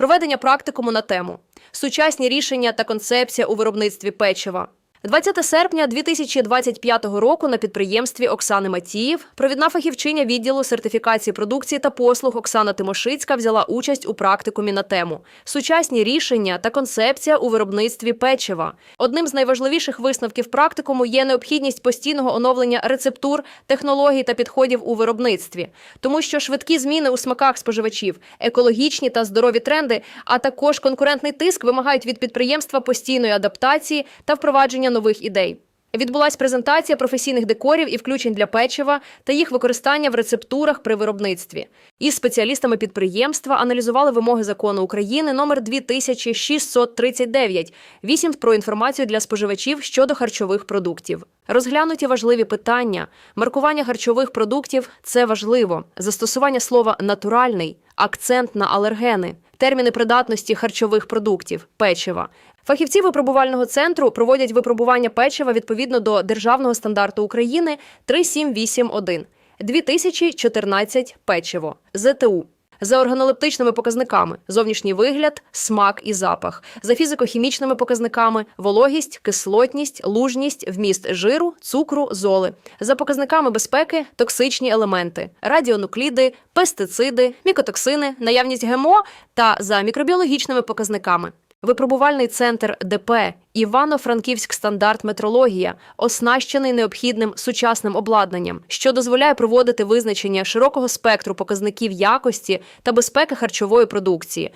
проведення практикуму на тему сучасні рішення та концепція у виробництві печива. 20 серпня 2025 року на підприємстві Оксани Матіїв провідна фахівчиня відділу сертифікації продукції та послуг Оксана Тимошицька взяла участь у практикумі на тему сучасні рішення та концепція у виробництві печива. Одним з найважливіших висновків практикуму є необхідність постійного оновлення рецептур, технологій та підходів у виробництві, тому що швидкі зміни у смаках споживачів, екологічні та здорові тренди, а також конкурентний тиск вимагають від підприємства постійної адаптації та впровадження нових ідей. Відбулась презентація професійних декорів і включень для печива та їх використання в рецептурах при виробництві. Із спеціалістами підприємства аналізували вимоги закону України номер 2639 8 про інформацію для споживачів щодо харчових продуктів. Розглянуті важливі питання. Маркування харчових продуктів це важливо. Застосування слова натуральний, акцент на алергени, терміни придатності харчових продуктів, печива. Фахівці випробувального центру проводять випробування печива відповідно до державного стандарту України 3781 2014 печиво ЗТУ. За органолептичними показниками зовнішній вигляд, смак і запах, за фізико-хімічними показниками вологість, кислотність, лужність, вміст жиру, цукру, золи, за показниками безпеки, токсичні елементи, радіонукліди, пестициди, мікотоксини, наявність ГМО та за мікробіологічними показниками. Випробувальний центр ДП Івано-Франківськ стандарт метрологія оснащений необхідним сучасним обладнанням, що дозволяє проводити визначення широкого спектру показників якості та безпеки харчової продукції,